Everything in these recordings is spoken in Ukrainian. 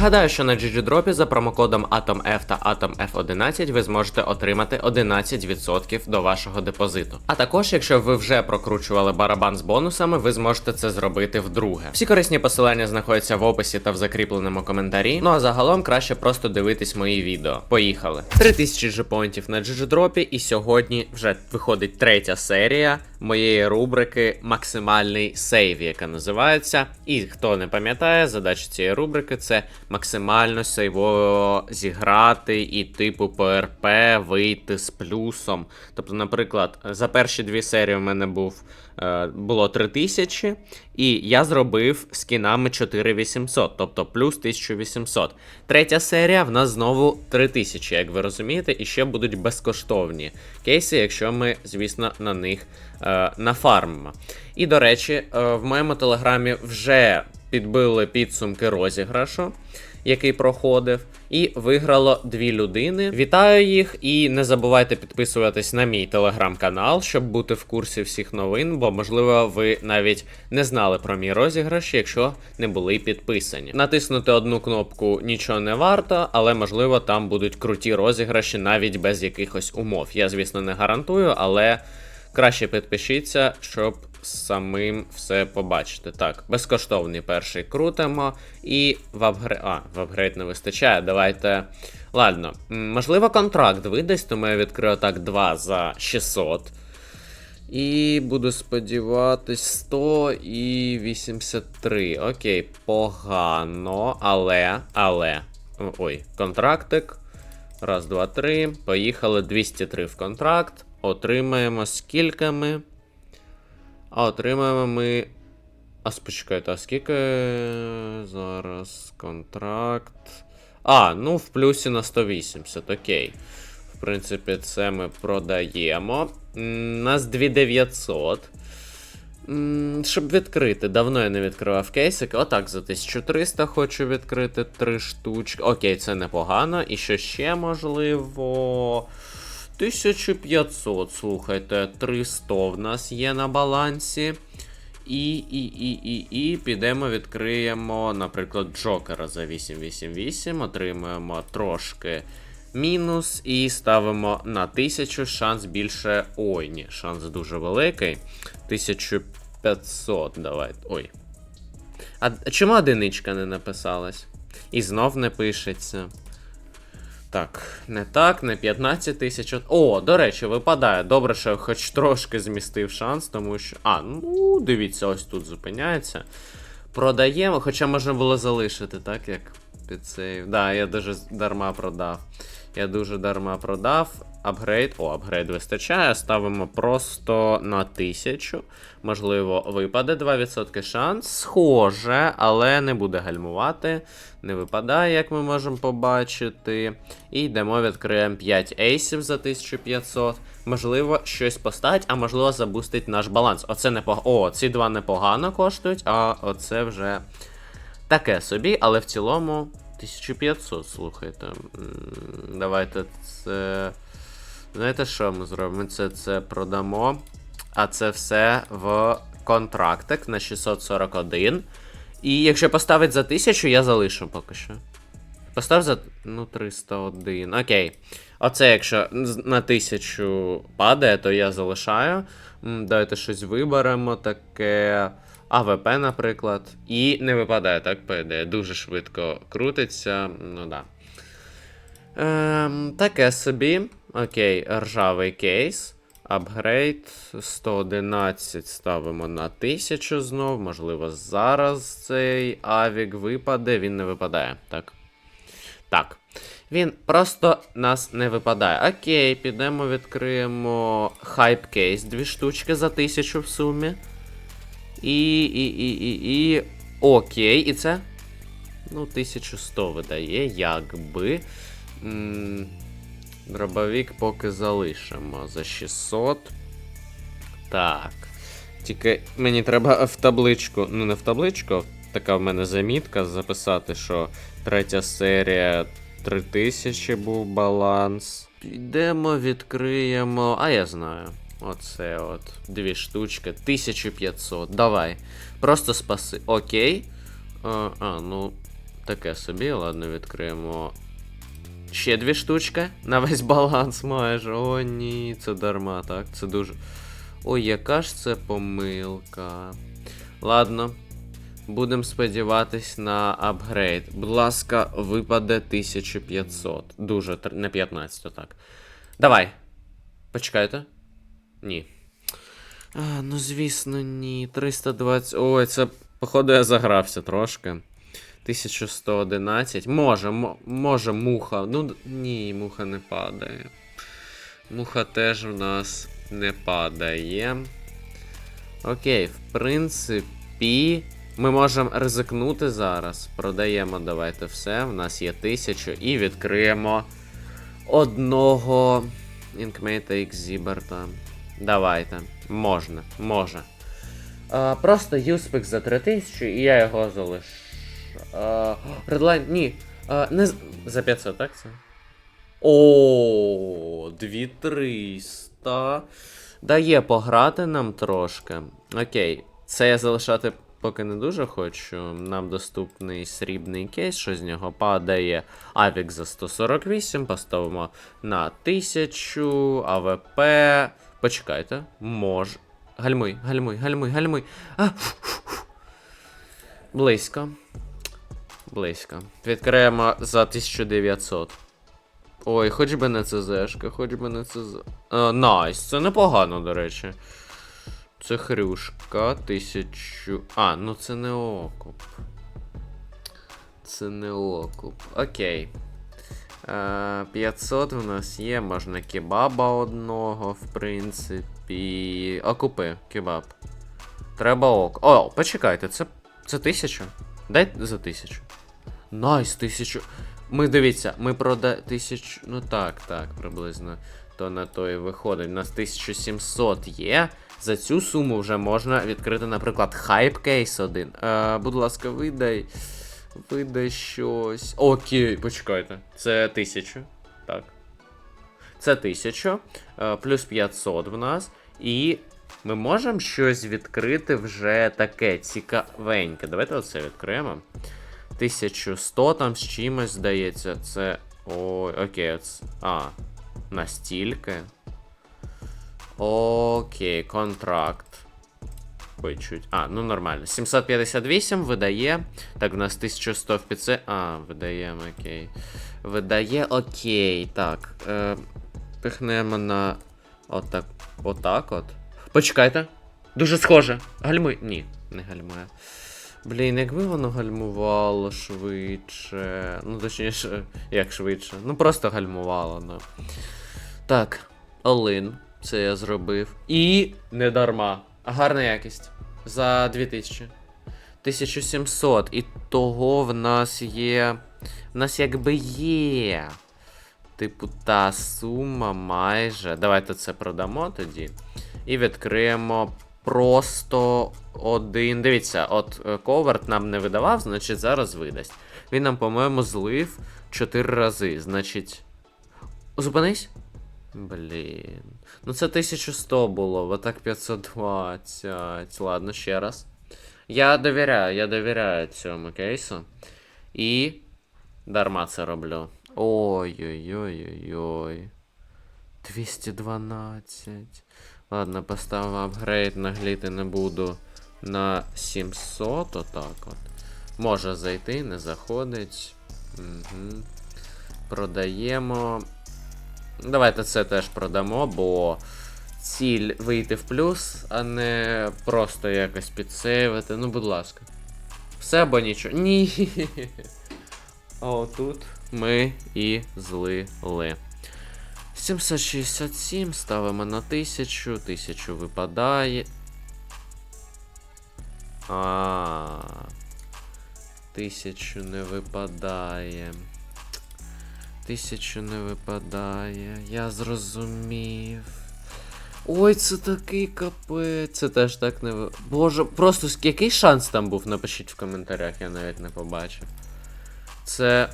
Нагадаю, що на GGDrop за промокодом AtomF та AtomF11 ви зможете отримати 11% до вашого депозиту. А також, якщо ви вже прокручували барабан з бонусами, ви зможете це зробити вдруге. Всі корисні посилання знаходяться в описі та в закріпленому коментарі. Ну а загалом краще просто дивитись мої відео. Поїхали. 3000 джепоінтів на GGDrop, і сьогодні вже виходить третя серія моєї рубрики Максимальний сейв, яка називається. І хто не пам'ятає, задача цієї рубрики це максимально сейвово зіграти і типу ПРП вийти з плюсом. Тобто, наприклад, за перші дві серії в мене був е, було 3000, і я зробив з кінами 4800, тобто плюс 1800. Третя серія в нас знову 3000, як ви розумієте, і ще будуть безкоштовні кейси, якщо ми, звісно, на них е, нафармимо. І до речі, е, в моєму телеграмі вже підбили підсумки розіграшу, який проходив, і виграло дві людини. Вітаю їх і не забувайте підписуватись на мій телеграм-канал, щоб бути в курсі всіх новин, бо можливо ви навіть не знали про мій розіграш, якщо не були підписані. Натиснути одну кнопку нічого не варто, але можливо там будуть круті розіграші навіть без якихось умов. Я, звісно, не гарантую, але краще підпишіться, щоб самим все побачити. Так, безкоштовний перший крутимо. І в апгрейд. А, в апгрейд не вистачає. Давайте. Ладно, можливо, контракт видасть, тому я відкрию так 2 за 600. І буду сподіватись 100 і 83. Окей, погано. Але. Але. Ой, контрактик. Раз, два, три. Поїхали 203 в контракт. Отримаємо скільки ми. А отримаємо ми. А спочекайте, а скільки зараз контракт. А, ну в плюсі на 180, окей. В принципі, це ми продаємо. Нас 2900. Щоб відкрити, давно я не відкривав кейсик. Отак, за 1300 хочу відкрити три штучки. Окей, це непогано. І що ще можливо. 1500, слухайте, 300 в нас є на балансі. І, і, і, і, і підемо, відкриємо, наприклад, Джокера за 888, отримуємо трошки мінус і ставимо на 1000 шанс більше. Ой, ні, шанс дуже великий. 1500, давайте. Ой. А чому одиничка не написалась? І знов не пишеться. Так, не так, не 15 тисяч. О, до речі, випадає. Добре, що я хоч трошки змістив шанс, тому що. А, ну, дивіться, ось тут зупиняється. Продаємо, хоча можна було залишити, так, як під цей. Да, я дуже дарма продав. Я дуже дарма продав. Апгрейд. О, апгрейд вистачає. Ставимо просто на 1000. Можливо, випаде 2% шанс. Схоже, але не буде гальмувати. Не випадає, як ми можемо побачити. І йдемо, відкриємо 5 ейсів за 1500. Можливо, щось поставить, а можливо, забустить наш баланс. Оце непогано. О, ці два непогано коштують, а оце вже таке собі, але в цілому 1500, слухайте. Давайте це. Знаєте, що ми зробимо? Ми це, це продамо. А це все в контрактик на 641. І якщо поставить за 1000, я залишу поки що. Постав за. Ну, 301. Окей. Оце, якщо на 1000 падає, то я залишаю. Давайте щось виберемо таке. АВП, наприклад. І не випадає, так, по. Дуже швидко крутиться. Ну да. Ем, таке собі. Окей, ржавий кейс. Апгрейд 111 ставимо на 1000 знов. Можливо, зараз цей авік випаде. Він не випадає, так. Так. Він просто нас не випадає. Окей, підемо відкриємо хайп кейс. Дві штучки за 1000 в сумі. І. і, і, і, і. Окей, і це. Ну, 1100 видає, якби. М, Дробовик поки залишимо за 600. Так. Тільки мені треба в табличку. Ну, не в табличку, така в мене замітка записати, що третя серія 3000 був баланс. Підемо, відкриємо. А я знаю. Оце от. Дві штучки. 1500. Давай. Просто спаси. Окей. А, а ну. таке собі, ладно, відкриємо. Ще дві штучки на весь баланс майже. О, ні, це дарма, так? Це дуже. Ой, яка ж це помилка. Ладно. Будемо сподіватись на апгрейд. Будь ласка, випаде 1500. Дуже, не 15, так. Давай. Почекайте. Ні. А, ну звісно, ні. 320. Ой, це, походу, я загрався трошки. 1111. Може, може, муха. Ну, ні, муха не падає. Муха теж в нас не падає. Окей, в принципі, ми можемо ризикнути зараз. Продаємо давайте все. В нас є 1000 і відкриємо одного інкмейта X Зіберта. Давайте. Можна, може. А, просто юспек за 3000 і я його залишу. Редлайн, ні. А, не за 500, так це? О, 2300. Дає пограти нам трошки. Окей. Це я залишати поки не дуже хочу. Нам доступний срібний кейс, що з нього падає. Авік за 148, поставимо на 1000, АВП. Почекайте, мож. Гальмуй, гальмуй, гальмуй, гальмуй. А. Близько. Близько. Відкриємо за 1900. Ой, хоч би не ЦЗшка, хоч би не ЦЗ. А, Найс, це непогано, до речі. Це хрюшка, тисячу. А, ну це не окуп. Це не окуп. Окей. Е, 500 в нас є, можна кебаба одного, в принципі. Окупи, кебаб. Треба ок. О, почекайте, це. Це тисяча? Дай за тисячу. Найс, тисячу. Ми дивіться, ми прода тисячу. Ну так, так, приблизно. То на то виходить. У нас 1700 є. За цю суму вже можна відкрити, наприклад, хайп кейс один. Е, будь ласка, видай. Видай щось. Окей, почекайте. Це 1000. Так. Це 1000. Е, плюс 500 в нас. І ми можемо щось відкрити вже таке цікавеньке. Давайте оце відкриємо. 1100 там з чимось здається. Це. Ой, окей, оце. А, настільки. Окей, контракт. Ой, чуть. А, ну нормально. 758 видає. Так, у нас 1100 в піце. А, видаємо, окей. Видає, окей. Так. Е, пихнемо на. Отак. Отак от. Почекайте. Дуже схоже. Гальмуй. Ні, не гальмує. Блін, якби воно гальмувало швидше. Ну, точніше, як швидше. Ну просто гальмувало, ну. Так, Олин. Це я зробив. І не дарма. Гарна якість. За 2000. 1700. І того в нас є. В нас якби є. Типу, та сума майже. Давайте це продамо тоді. І відкриємо просто один. Дивіться, от е, Коверт нам не видавав, значить зараз видасть. Він нам, по-моєму, злив 4 рази. Значить. Зупинись. Блін. Ну це 1100 було, в так 520. Ладно, ще раз. Я довіряю, я довіряю цьому кейсу. І. Дарма це роблю. Ой-ой-ой-ой-ой. 212. Ладно, поставимо апгрейд, нагліти не буду на 700, отак от. Може зайти, не заходить. Угу. Продаємо. Давайте це теж продамо, бо ціль вийти в плюс, а не просто якось підсейвити. Ну, будь ласка. Все або нічого. Ні. А отут ми і злили. 767 ставимо на 1000, 1000 випадає. А. 1000 не випадає. 1000 не випадає. Я зрозумів. Ой, це такий капець. Це теж так не ви. Боже, просто який шанс там був? Напишіть в коментарях, я навіть не побачив. Це.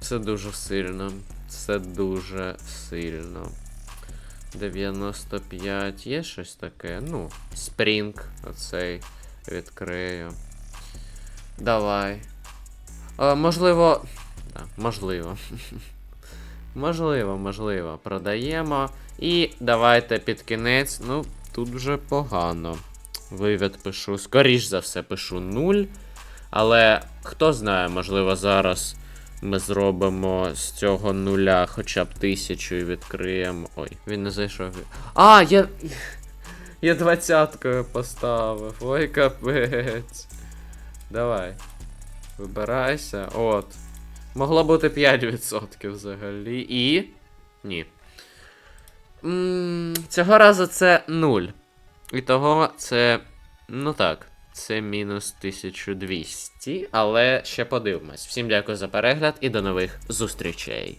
Це дуже сильно. Це дуже сильно. 95 є щось таке. Ну, спрінг оцей відкрию. Давай. Е, можливо. Так, можливо. можливо, можливо. Продаємо. І давайте під кінець. Ну, тут вже погано. Вивід пишу. Скоріш за все, пишу 0. Але хто знає, можливо, зараз ми зробимо з цього нуля хоча б тисячу і відкриємо. Ой, він не зайшов. А, я. Я двадцяткою поставив. Ой, капець. Давай. Вибирайся. От. Могло бути 5% взагалі. І. Ні. цього разу це 0. І того це. Ну так. Це мінус 1200. Але ще подивимось. Всім дякую за перегляд і до нових зустрічей.